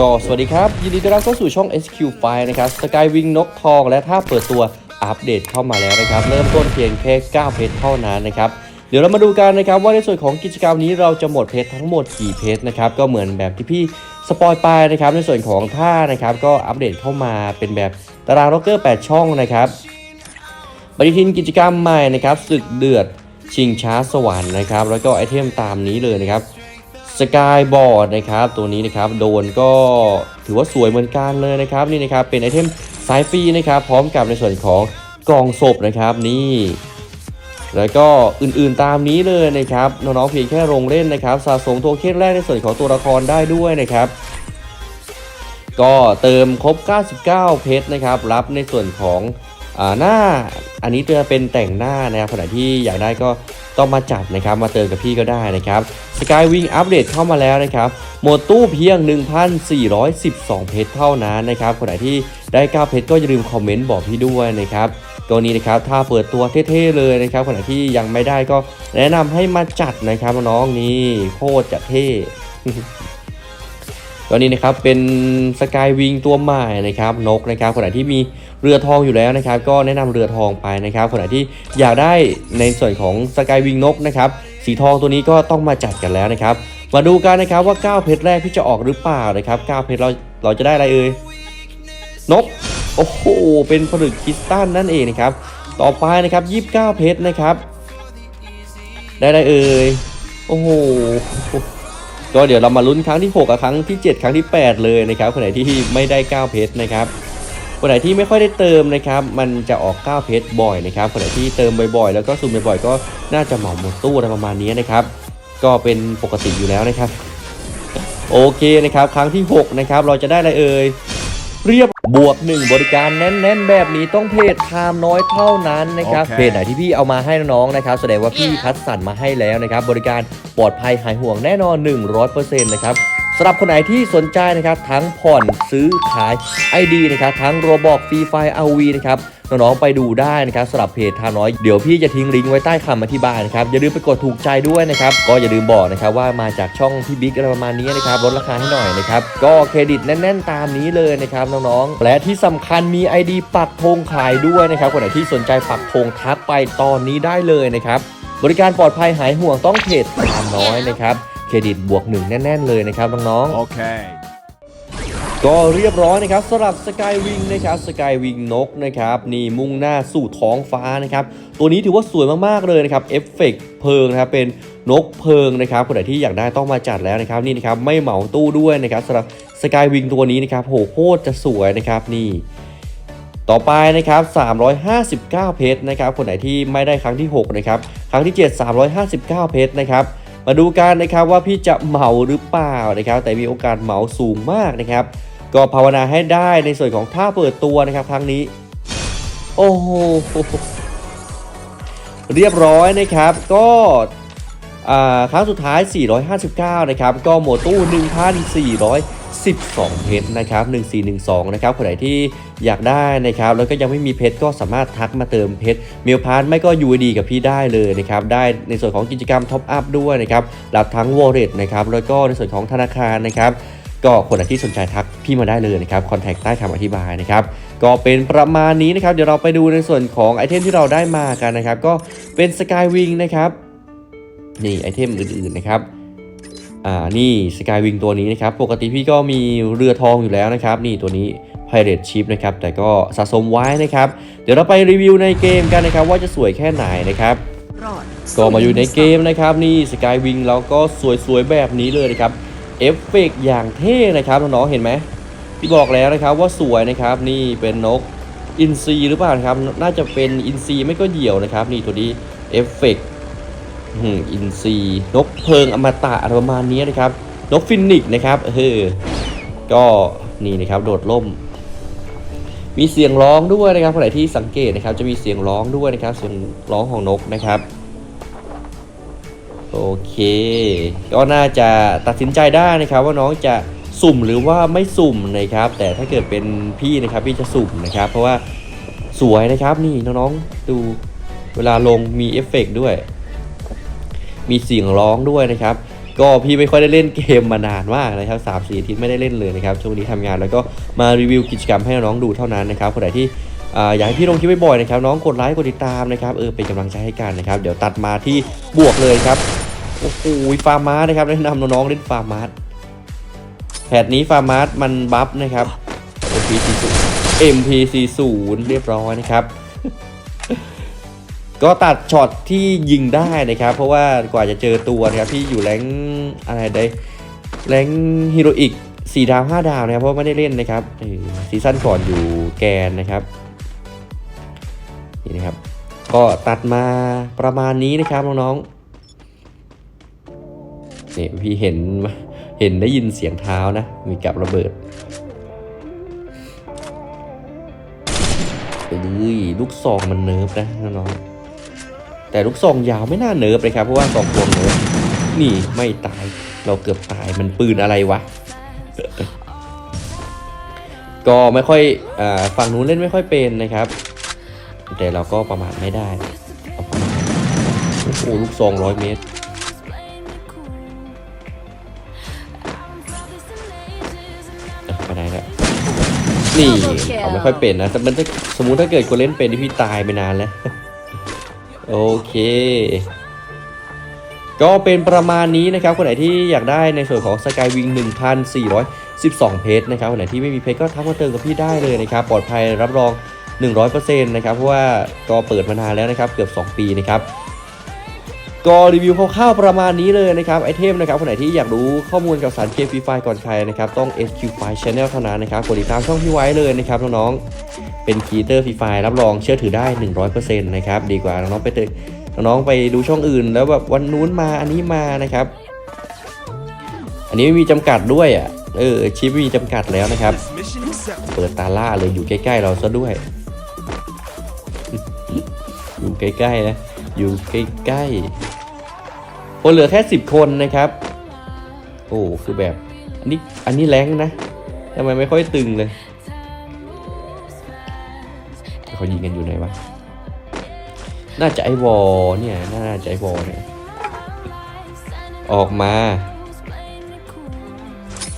ก็สวัสดีครับ ยินดีต้อนรับเข้าสู่ช่อง SQ File นะครับ Skywing นกทองและถ้าเปิดตัวอัปเดตเข้ามาแล้วนะครับ เริ่มต้นเพียงแค่9เพชรเท่านั้นนะครับ เดี๋ยวเรามาดูกันนะครับว่าในส่วนของกิจกรรมนี้เราจะหมดเพชรทั้งหมดกี่เพชรนะครับก็เหมือนแบบที่พี่สปอยไปนะครับในส่วนของท่านะครับก็อัปเดตเข้ามาเป็นแบบตารางล็อกเกอร์ 8 ช่องนะครับปฏิทินกิจกรรมใหม่นะครับศึกเดือดชิงช้าสวรรค์นะครับแล้วก็ไอเทมตามนี้เลยนะครับ สกายบอร์ดนะครับตัวนี้นะครับโดนก็ถือว่าสวยเหมือนกันเลยนะครับนี่นะครับเป็นไอเทมสายฟรีนะครับพร้อมกับในส่วนของกล่องศพนะครับนี่แล้วก็อื่นๆตามนี้เลยนะครับน้องๆเพียงแค่ลงเล่นนะครับสะสมโทเค็นแรกในส่วนของตัวละครได้ด้วยนะครับ ก็เติมครบ 99 เพชรนะครับ รับในส่วนของ หน้าอันนี้จะเป็นแต่งหน้านะครับขณะที่อยากได้ก็ต้องมาจัดนะครับมาเติมกับพี่ก็ได้นะครับ Skywing อัปเดตเข้ามาแล้วนะครับหมดตู้เพียง 1,412 เพชรเท่านั้นนะครับคนไหนที่ได้ 9 เพชรก็อย่าลืมคอมเมนต์บอกพี่ด้วยนะครับตัวนี้นะครับถ้าเปิดตัวเท่ๆเลยนะครับคนไหนที่ยังไม่ได้ก็แนะนำให้มาจัดนะครับน้องนี่โคตรจะเท่ตอนนี้นะครับเป็นสกายวิงตัวใหม่นะครับนกนะครับคนไหนที่มี เรือทองอยู่แล้วนะครับ ก็แนะนำเรือทองไปนะครับคนไหนที่อยากได้ในส่วนของสกายวิงนกนะครับสีทองตัวนี้ก็ต้องมาจัดกันแล้วนะครับ มาดูกันนะครับว่า 9 เพชรแรกพี่จะออกหรือเปล่านะครับ 9 เพชรเราเราจะได้อะไรเอ่ยนกโอ้โหเป็นผลึกคริสตัลนั่นเองนะครับ ต่อไปนะครับ 29 เพชรนะครับ ได้อะไรเอ่ยโอ้โหก็เดี๋ยวเรามาลุ้นครั้งที่ 6กับครั้งที่ 7 ครั้งที่ 8 เลยนะครับคนไหนที่ไม่ได้ 9 เพชรนะครับ คนไหนที่ไม่ค่อยได้เติมนะครับ มันจะออก9เพชรบ่อยนะครับคนไหนที่เติมบ่อยๆ แล้วก็ซูมบ่อยๆ ก็น่าจะเหมาหมดตู้อะไรประมาณนี้นะครับ ก็เป็นปกติอยู่แล้วนะครับ โอเคนะครับครั้งที่ 6 นะครับ เราจะได้อะไรเอ่ยเรียบบวก 1 บริการแน่นๆ แบบนี้ต้องเพจไทม์น้อยเท่านั้นนะครับโอเคเพจไหนที่พี่เอามาให้น้องๆนะครับ แสดงว่าพี่คัดสรรมาให้แล้วนะครับ บริการปลอดภัยหายห่วงแน่นอน 100%นะครับ สำหรับคนไหนที่สนใจนะครับทั้งผ่อนซื้อขาย ID นะครับทั้งโรบอกฟรีไฟเอาวีนะครับน้องๆไปดูได้นะครับสำหรับเพจทาน้อยเดี๋ยวพี่จะทิ้งลิงก์ไว้ใต้คำอธิบายนะครับอย่าลืมไปกดถูกใจด้วยนะครับก็อย่าลืมบอกนะครับว่ามาจากช่องพี่บิ๊กอะไรประมาณนี้นะครับลดราคาให้หน่อยนะครับก็เครดิตแน่น ๆ ตามนี้เลยนะครับน้องๆและที่สำคัญมี ID ปักธงขายด้วยนะครับคนไหนที่สนใจปักธงทักไปตอนนี้ได้เลยนะครับบริการปลอดภัยหายห่วงต้องเพจทาน้อยนะครับ รดิตบวกหนึ่งแน่นๆเลยนะครับน้องๆ Okay. ก็เรียบร้อยนะครับสำหรับสกายวิงนะครับสกายวิงนกนะครับนี่มุ่งหน้าสู่ท้องฟ้านะครับตัวนี้ถือว่าสวยมากๆเลยนะครับเอฟเฟกต์เพลิงนะครับเป็นนกเพลิงนะครับคนไหนที่อยากได้ต้องมาจัดแล้วนะครับนี่นะครับไม่เหมาตู้ด้วยนะครับสำหรับสกายวิงตัวนี้นะครับโหโคตรจะสวยนะครับนี่ต่อไปนะครับ 359 เพชรนะครับ คนไหนที่ไม่ได้ครั้งที่ 6 นะครับ ครั้งที่ 7 359 เพชรนะครับ มาดูกันนะครับว่าพี่จะเหมาหรือเปล่านะครับ แต่มีโอกาสเหมาสูงมากนะครับ ก็ภาวนาให้ได้ในส่วนของท่าเปิดตัวนะครับครั้งนี้ โอ้โหเรียบร้อยนะครับก็อ่าครั้งสุดท้าย 459 นะครับ ก็หมดตู้ 1,400 12 เพชรนะครับ1412นะครับคนไหนที่อยากได้นะครับแล้วก็ยังไม่มีเพชรก็สามารถทักมาเติมเพชรเมลพาร์ไม่ก็ UID กับพี่ได้เลยนะครับได้ในส่วนของกิจกรรมท็อปอัพด้วยนะครับรับทั้ง Wallet นะครับแล้วก็ในส่วนของธนาคารนะครับก็คนไหนที่สนใจทักพี่มาได้เลยนะครับคอนแทคใต้คำอธิบายนะครับก็เป็นประมาณนี้นะครับเดี๋ยวเราไปดูในส่วนของไอเทมที่เราได้มากันนะครับก็เป็น Skywing นะครับนี่ไอเทมอื่นๆนะครับ อ่านี่ Skywing ตัวนี้นะครับ ปกติพี่ก็มีเรือทองอยู่แล้วนะครับ นี่ตัวนี้ Pirate Ship นะครับ แต่ก็สะสมไว้นะครับ เดี๋ยวเราไปรีวิวในเกมกันนะครับ ว่าจะสวยแค่ไหนนะครับรอดก็มาอยู่ในเกมนะครับ นี่สกายวิงเราก็สวยๆแบบนี้เลยนะครับเอฟเฟกต์อย่างเท่นะครับน้องๆเห็นไหมที่บอกแล้วนะครับว่าสวยนะครับนี่เป็นนกอินซีหรือเปล่านะครับ น่าจะเป็นอินซีไม่ก็เหยี่ยวนะครับ นี่ตัวนี้เอฟเฟกต์ อินซีนกเพลิงอมตะอะไรประมาณนี้นะครับ นกฟินิกซ์นะครับเออก็นี่นะครับโดดล่ม มีเสียงร้องด้วยนะครับคนไหนที่สังเกตนะครับ จะมีเสียงร้องด้วยนะครับ เสียงร้องของนกนะครับโอเคก็น่าจะตัดสินใจได้นะครับ ว่าน้องจะสุ่มหรือว่าไม่สุ่มนะครับ แต่ถ้าเกิดเป็นพี่นะครับพี่จะสุ่มนะครับ เพราะว่าสวยนะครับนี่น้องๆดูเวลาลงมีเอฟเฟกต์ด้วย มีเสียงร้องด้วยนะครับ ก็พี่ไม่ค่อยได้เล่นเกมมานานมากนะครับสามสี่อาทิตย์ไม่ได้เล่นเลยนะครับช่วงนี้ทำงานแล้วก็มารีวิวกิจกรรมให้น้องดูเท่านั้นนะครับคนไหนที่ออยากให้พี่ลงคลิปบ่อยๆนะครับน้องกดไลค์กดติดตามนะครับเออเป็นกำลังใจให้กันนะครับเดี๋ยวตัดมาที่บวกเลยครับโอ้โหฟาร์มาสนะครับแนะนำน้องๆเล่นฟาร์มาสแพทนี้ฟาร์มาสมันบัฟนะครับ MP40 MP40 เรียบร้อยนะครับ ก็ตัดช็อตที่ยิงได้นะครับ เพราะว่ากว่าจะเจอตัวนะครับที่อยู่แรงอะไรได้แรงฮีโรอีก4ดาว 5 ดาวนะครับเพราะไม่ได้เล่นนะครับซีซั่นก่อนอยู่แกนนะครับนี่นะครับ ก็ตัดมาประมาณนี้นะครับน้องๆเนี่ยพี่เห็นเห็นได้ยินเสียงเท้านะ มีกับระเบิดเอ้ยลูกซองมันเนิร์ฟนะน้องๆ แต่ลูกซองยาวไม่น่าเนิร์ฟเลยครับเพราะว่าซองพวงเนิร์ฟนี่ไม่ตายเราเกือบตายมันปืนอะไรวะ ก็ไม่ค่อยอฝั่งนู้นเล่นไม่ค่อยเป็นนะครับ แต่เราก็ประมาทไม่ได้โอ้โหลูกซองร้อยเมตรไปไหนแล้วนี่เขาไม่ค่อยเป็นนะแต่มันถ้าสมมุติถ้าเกิดคนเล่นเป็นนี่พี่ตายไปนานแล้ว โอเค ก็เป็นประมาณนี้นะครับ คนไหนที่อยากได้ในส่วนของ Skywing 1412 เพชรนะครับ คนไหนที่ไม่มีเพชรก็ทักมาเติมกับพี่ได้เลยนะครับ ปลอดภัยรับรอง 100%นะครับเพราะว่าก็เปิดมานานแล้วนะครับ เกือบ 2 ปีนะครับก็รีวิวคร่าวๆประมาณนี้เลยนะครับไอเทมนะครับคนไหนที่อยากรู้ข้อมูลกับสารเกมฟรีไฟก่อนใครนะครับต้อง SQ f i Channel เท่านั้นนะครับกดติดตามช่องพี่ไว้เลยนะครับน้องๆ เป็นคีเตอร์ฟรีไฟรับรองเชื่อถือได้ 100%นะครับดีกว่าน้องๆไปเตะน้องๆไปดูช่องอื่น แล้วแบบวันนู้นมาอันนี้มานะครับ อันนี้ไม่มีจำกัดด้วยอะเออชิปไม่มีจำกัดแล้วนะครับ เปิดตาล่าเลยอยู่ใกล้ๆเราซะด้วย อยู่ใกล้ๆนะอยู่ใกล้ๆคนเหลือแค่สิบคนนะครับ โอ้คือแบบอันนี้อันนี้แรงนะทำไมไม่ค่อยตึงเลย เขายิงกันอยู่ไหนวะ น่าจะไอวอลเนี่ย น่าจะไอวอลเนี่ย ออกมา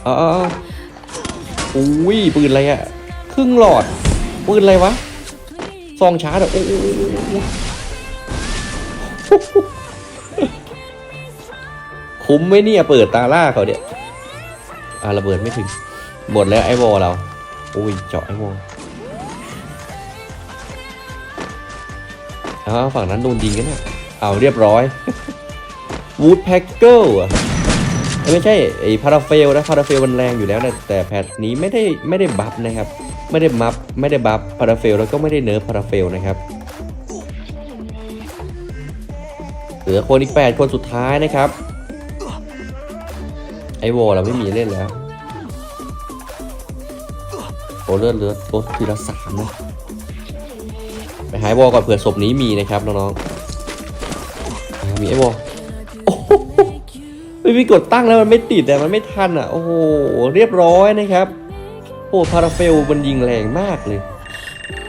เอ๋อาอุ้ยปืนอะไรอะครึ่งหลอด ปืนอะไรวะ ซองช้าร์จอโอ้คุ้มไหมเนี่ย เปิดตาล่าเขาเนี่ยอ่าระเบิดไม่ถึง หมดแล้วไอวอลเรา อุ้ยเจาะไอวอล อ้าวฝั่งนั้นโดนยิงกันเนี่ยเอาเรียบร้อยวูดแพ็กเกิลอะไม่ใช่ไอ้พาราเฟลนะพาราเฟลมันแรงอยู่แล้วนะแต่แพทนี้ไม่ได้ไม่ได้บัฟนะครับ ไม่ได้บัฟไม่ได้บัฟพาราเฟลแล้วก็ไม่ได้เนิร์ฟพาราเฟลนะครับเหลือคนอีก 8 คนสุดท้ายนะครับ ไอวอลเราไม่มีเล่นแล้วโอเลือดเลือดโอ้ทีละสามนะ ไปหาไอวอลก่อนเผื่อศพนี้มีนะครับน้องๆมีไอวอลโอ้โหไม่มีกดตั้งแล้วมันไม่ติดแต่มันไม่ทันอะ โอ้โห เรียบร้อยนะครับ โอ้พาราเฟลมันยิงแรงมากเลย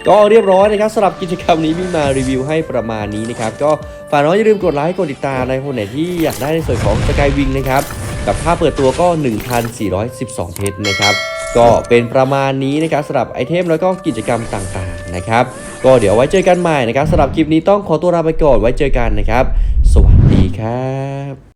ก็เรียบร้อยนะครับสำหรับกิจกรรมนี้วิมารีวิวให้ประมาณนี้นะครับ ก็ฝากน้องอย่าลืมกดไลค์กดติดตามในคนไหนที่อยากได้ในส่วนของสกายวิงนะครับ กับค่าเปิดตัวก็ 1,412 เพชรนะครับ ก็เป็นประมาณนี้นะครับสำหรับไอเทมแล้วก็กิจกรรมต่างๆนะครับ ก็เดี๋ยวไว้เจอกันใหม่นะครับสำหรับคลิปนี้ต้องขอตัวลาไปก่อนไว้เจอกันนะครับ สวัสดีครับ